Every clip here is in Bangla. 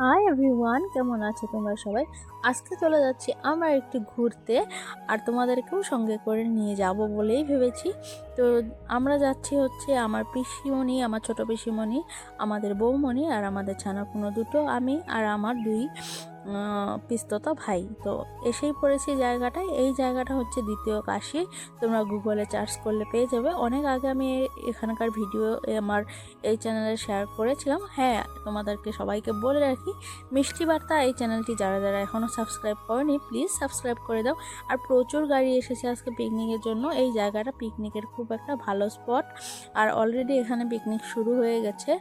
হাই এভরিওয়ান কেমন আছো তোমরা সবাই? আজকে চলে যাচ্ছি আমরা একটু ঘুরতে আর তোমাদেরকেও সঙ্গে করে নিয়ে যাব বলেই ভেবেছি। তো আমরা যাচ্ছি হচ্ছে আমার পিসিমণি, আমার ছোট পিসিমণি, আমাদের বৌমণি আর আমাদের ছানাপুনো দুটো, আমি আর আমার দুই পিস্ততা ভাই। তো এসেই পড়েছি জায়গাটায়। এই জায়গাটা হচ্ছে দ্বিতীয় কাশি। তোমরা গুগলে চার্জ করলে পেয়ে যাবে। অনেক আগে আমি এখানকার ভিডিও আমার এই চ্যানেলে শেয়ার করেছিলাম। হ্যাঁ তোমাদেরকে সবাইকে বলে রাখি, মিষ্টি বার্তা এই চ্যানেলটি যারা যারা এখনও সাবস্ক্রাইব করেনি প্লিজ সাবস্ক্রাইব করে দাও। আর প্রচুর গাড়ি এসেছে আজকে পিকনিকের জন্য। এই জায়গাটা পিকনিকের খুব একটা ভালো স্পট আর অলরেডি এখানে পিকনিক শুরু হয়ে গেছে।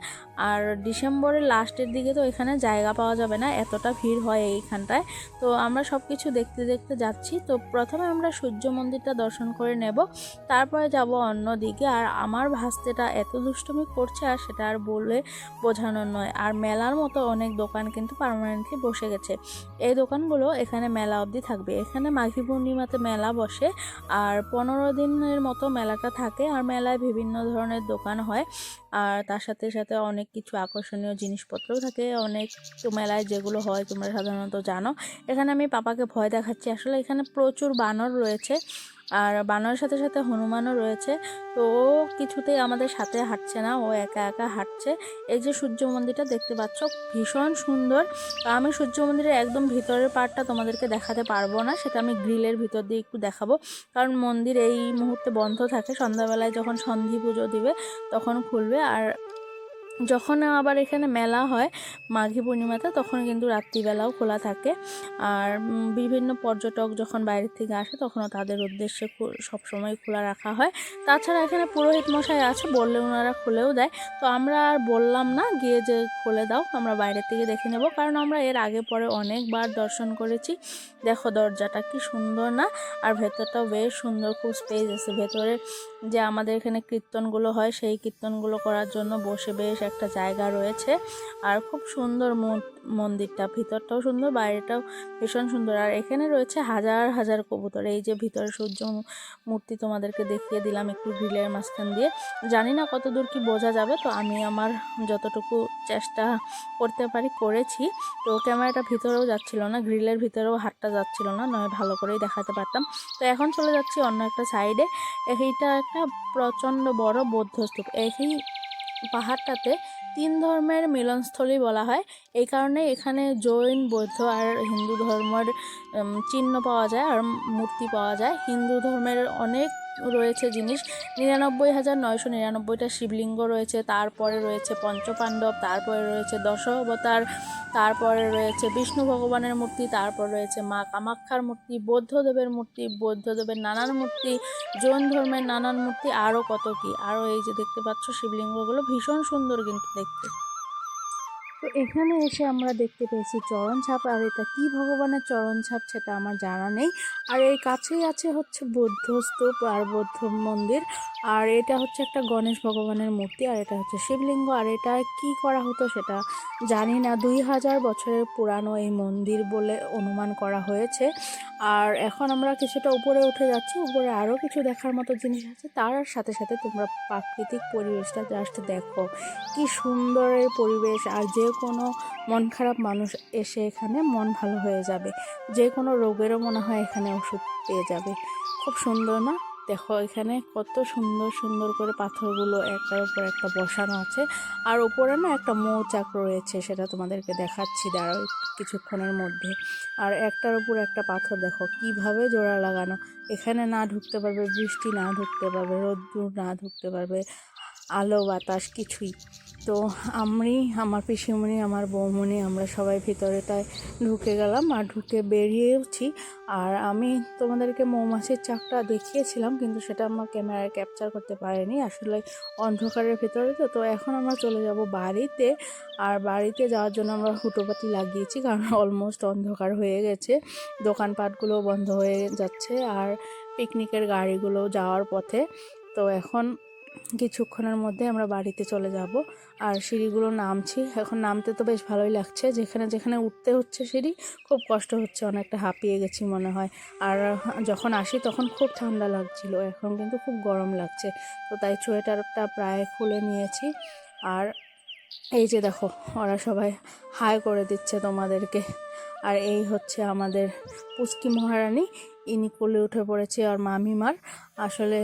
আর ডিসেম্বরের লাস্টের দিকে তো এখানে জায়গা পাওয়া যাবে না, এতটা ভিড় হয় এইখানটায়। তো আমরা সব কিছু দেখতে দেখতে যাচ্ছি। তো প্রথমে আমরা সূর্য মন্দিরটা দর্শন করে নেব। তারপরে যাব অন্য দিকে। আর আমার ভাস্তেটা এত দুষ্টুমি করছে আর সেটা আর বলে বোঝানোর নয়। আর মেলার মতো অনেক দোকান কিন্তু পার্মানেন্টলি বসে গেছে। এই দোকানগুলো এখানে মেলা অবধি থাকবে। এখানে মাঘী পূর্ণিমাতে মেলা বসে, আর পনেরো দিনের মতো মেলাটা থাকে, আর মেলায় বিভিন্ন ধরনের দোকান হয়। আর তার সাথে সাথে অনেক কিছু আকর্ষণীয় জিনিসপত্রও থাকে। অনেক মেলায় যেগুলো হয়, তোমরা সাধারণত জানো। এখানে আমি পাপাকে ভয় দেখাচ্ছি। আসলে এখানে প্রচুর বানর রয়েছে। আর বানরের সাথে সাথে হনুমানও রয়েছে। তো ও কিছুতেই আমাদের সাথে হাঁটছে না, ও একা একা হাঁটছে। এই যে সূর্য মন্দিরটা দেখতে পাচ্ছ, ভীষণ সুন্দর। আমি সূর্য মন্দিরের একদম ভিতরের পার্টটা তোমাদেরকে দেখাতে পারব না, সেটা আমি গ্রিলের ভিতর দিয়ে একটু দেখাবো। কারণ মন্দির এই মুহূর্তে বন্ধ থাকে, সন্ধ্যাবেলায় যখন সন্ধি পুজো দিবে, তখন খুলবে। আর যখন আবার এখানে মেলা হয় মাঘী পূর্ণিমাতে, তখন কিন্তু রাত্রিবেলাও খোলা থাকে। আর বিভিন্ন পর্যটক যখন বাইরের থেকে আসে, তখনও তাদের উদ্দেশ্যে সবসময় খোলা রাখা হয়। তাছাড়া এখানে পুরোহিত মশাই আছে বললে ওনারা খুলেও দেয়। তো আমরা আর বললাম না, গিয়ে যে খুলে দাও, আমরা বাইরের থেকে দেখে নেব। কারণ আমরা এর আগে পরে অনেকবার দর্শন করেছি। দেখো দরজাটা কি সুন্দর না? আর ভেতরটাও বেশ সুন্দর, খুব স্পেস আছে। ভেতরে যে আমাদের এখানে কীর্তনগুলো হয়, সেই কীর্তনগুলো করার জন্য বসে বেশ একটা জায়গা রয়েছে। আর খুব সুন্দর মন- মন্দিরটা। ভিতরটাও সুন্দর, বাইরেটাও ভীষণ সুন্দর। আর এখানে রয়েছে হাজার হাজার কবুতর। এই যে ভিতরে সূর্য মূর্তি তোমাদেরকে দেখিয়ে দিলাম একটু গ্রিলের মাঝখান দিয়ে। জানি না কত দূর কি বোঝা যাবে, তো আমি আমার যতটুকু চেষ্টা করতে পারি করেছি। তো ক্যামেরাটা ভিতরেও যাচ্ছিল না, গ্রিলের ভিতরেও হাতটা যাচ্ছিল না, নয় ভালো করেই দেখাতে পারতাম। তো এখন চলে যাচ্ছি অন্য একটা সাইডে এইটা একটা প্রচণ্ড বড় বৌদ্ধ স্তূপ এই পাহাড়টাতে তিন ধর্মের মিলনস্থলী বলা হয়। এই কারণে এখানে জৈন, বৌদ্ধ আর হিন্দু ধর্মের চিহ্ন পাওয়া যায় আর মূর্তি পাওয়া যায়। হিন্দু ধর্মের অনেক রয়েছে জিনিস। নিরানব্বই হাজার নয়শো নিরানব্বইটা শিবলিঙ্গ রয়েছে, তারপরে রয়েছে পঞ্চপাণ্ডব, তারপরে রয়েছে দশ অবতার তারপরে রয়েছে বিষ্ণু ভগবানের মূর্তি, তারপর রয়েছে মা কামাক্ষার মূর্তি, বৌদ্ধদেবের মূর্তি, বৌদ্ধদেবের নানান মূর্তি, জৈন ধর্মের নানান মূর্তি আরও কত কি। আরও এই যে দেখতে পাচ্ছ শিবলিঙ্গগুলো ভীষণ সুন্দর কিন্তু দেখতে। এখানে এসে আমরা দেখতে পেয়েছি চরণ ছাপ আর এটা কি ভগবানের চরণ ছাপ সেটা আমার জানা নেই। আর এই কাছেই আছে হচ্ছে বৌদ্ধ স্তূপ আর বৌদ্ধ মন্দির। আর এটা হচ্ছে একটা গণেশ ভগবানের মূর্তি আর এটা হচ্ছে শিবলিঙ্গ। আর এটা কি করা হতো সেটা জানি না। দুই হাজার বছরের পুরানো এই মন্দির বলে অনুমান করা হয়েছে। আর এখন আমরা কিছুটা উপরে উঠে যাচ্ছি। উপরে আরও কিছু দেখার মতো জিনিস আছে। তার সাথে সাথে তোমরা প্রাকৃতিক পরিবেশটা জাস্ট দেখো। কি সুন্দর এই পরিবেশ। আর যে কোনো মন খারাপ মানুষ এসে এখানে মন ভালো হয়ে যাবে। যে কোনো রোগেরও মনে হয় এখানে ওষুধ পেয়ে যাবে। খুব সুন্দর না? দেখো এখানে কত সুন্দর সুন্দর করে পাথরগুলো একটার উপর একটা বসানো আছে। আর ওপরে না একটা মৌচাক রয়েছে, সেটা তোমাদেরকে দেখাচ্ছি দাঁড়াও কিছুক্ষণের মধ্যে। আর একটার উপর একটা পাথর, দেখো কীভাবে জোড়া লাগানো। এখানে না ঢুকতে পারবে, বৃষ্টি না ঢুকতে পারবে, রোদ্দুর না ঢুকতে পারবে, আলো, বাতাস, কিছুই। তো আমি, আমার পিসিমণি, আমার বৌমণি, আমরা সবাই ভিতরেটায় ঢুকে গেলাম আর ঢুকে বেরিয়েওছি। আর আমি তোমাদেরকে মৌমাছির চাকটা দেখিয়েছিলাম, কিন্তু সেটা আমার ক্যামেরায় ক্যাপচার করতে পারিনি। আসলে অন্ধকারের ভিতরে তো তো এখন আমরা চলে যাব বাড়িতে। আর বাড়িতে যাওয়ার জন্য আমরা হুটোপাতি লাগিয়েছি, কারণ অলমোস্ট অন্ধকার হয়ে গেছে। দোকানপাটগুলো বন্ধ হয়ে যাচ্ছে আর পিকনিকের গাড়িগুলো যাওয়ার পথে। তো এখন কিছুক্ষণের মধ্যে আমরা বাড়িতে চলে যাব। আর সিঁড়িগুলো নামছি। এখন নামতে তো বেশ ভালোই লাগছে। যেখানে যেখানে উঠতে হচ্ছে সিঁড়ি, খুব কষ্ট হচ্ছে, অনেকটা হাঁপিয়ে গেছি মনে হয়। আর যখন আসি তখন খুব ঠান্ডা লাগছিল। এখন কিন্তু খুব গরম লাগছে। তো তাই সোয়েটারটা প্রায় খুলে নিয়েছি। আর এই যে দেখো, ওরা সবাই হাই করে দিচ্ছে তোমাদেরকে। আর এই হচ্ছে আমাদের পুষ্টি মহারানী। ইনি কোলে উঠে পড়েছে আর মামিমার। আসলে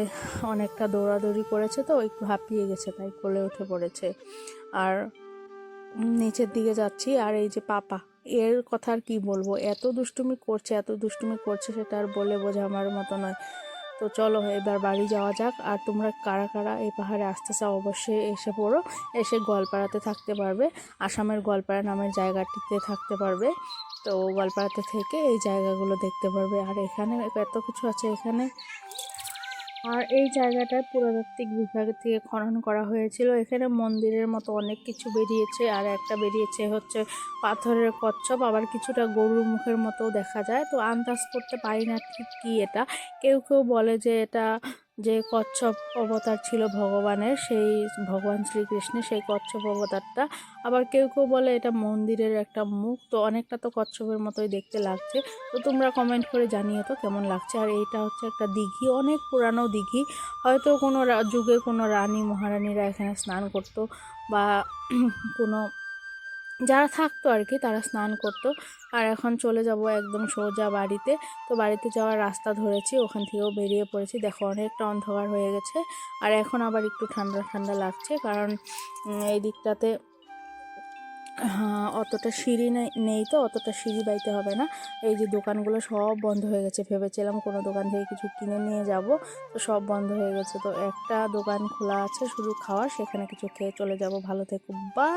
অনেকটা দৌড়াদৌড়ি করেছে তো, একটু হাঁপিয়ে গেছে, তাই কোলে উঠে পড়েছে। আর নিচের দিকে যাচ্ছি, আর এই যে পাপা, এর কথা আর কী বলব? এত দুষ্টুমি করছে, এত দুষ্টুমি করছে, সেটা আর বলে বোঝাবার মতো নয়। তো চলো, এবার বাড়ি যাওয়া যাক, আর তোমরা কারা কারা এই পাহাড়ে আসতে চাও অবশ্যই এসে পড়ো, এসে গোয়ালপাড়াতে থাকতে পারবে, আসামের গোয়ালপাড়া নামের জায়গাটিতে থাকতে পারবে। তো গোয়ালপাড়াতে থেকে এই জায়গাগুলো দেখতে পারবে। আর এখানে এত কিছু আছে এখানে। আর এই জায়গাটায় পুরাতাত্ত্বিক বিভাগ থেকে খনন করা হয়েছিল। এখানে মন্দিরের মতো অনেক কিছু বেরিয়েছে। আর একটা বেরিয়েছে হচ্ছে পাথরের কচ্ছপ। আবার কিছুটা গরুর মুখের মতো দেখা যায়। তো আন্দাজ করতে পারি না ঠিক কী এটা। কেউ কেউ বলে যে এটা যে কচ্ছপ অবতার ছিল ভগবানের, সেই ভগবান শ্রীকৃষ্ণের সেই কচ্ছপ অবতারটা। আবার কেউ কেউ বলে এটা মন্দিরের একটা মুখ, তো অনেকটা তো কচ্ছপের মতোই দেখতে লাগছে। তো তোমরা কমেন্ট করে জানিয়ে তো কেমন লাগছে। আর এইটা হচ্ছে একটা দিঘি, অনেক পুরানো দিঘি। হয়তো কোনো যুগে কোনো রানী, মহারানীরা এখানে স্নান করতো বা কোনো যারা থাকতো আর কি, তারা স্নান করতো। আর এখন চলে যাব একদম সোজা বাড়িতে। তো বাড়িতে যাওয়ার রাস্তা ধরেছি, ওখান থেকেও বেরিয়ে পড়েছি। দেখো অনেকটা অন্ধকার হয়ে গেছে। আর এখন আবার একটু ঠান্ডা ঠান্ডা লাগছে, কারণ এই দিকটাতে অতটা সিঁড়ি নেই নেই তো, অতটা সিঁড়ি বাইতে হবে না। এই যে দোকানগুলো সব বন্ধ হয়ে গেছে, ভেবেছিলাম কোনো দোকান থেকে কিছু কিনে নিয়ে যাব, তো সব বন্ধ হয়ে গেছে। তো একটা দোকান খোলা আছে, শুধু খাওয়ার সেখানে কিছু খেয়ে চলে যাব। ভালো থেকো, বা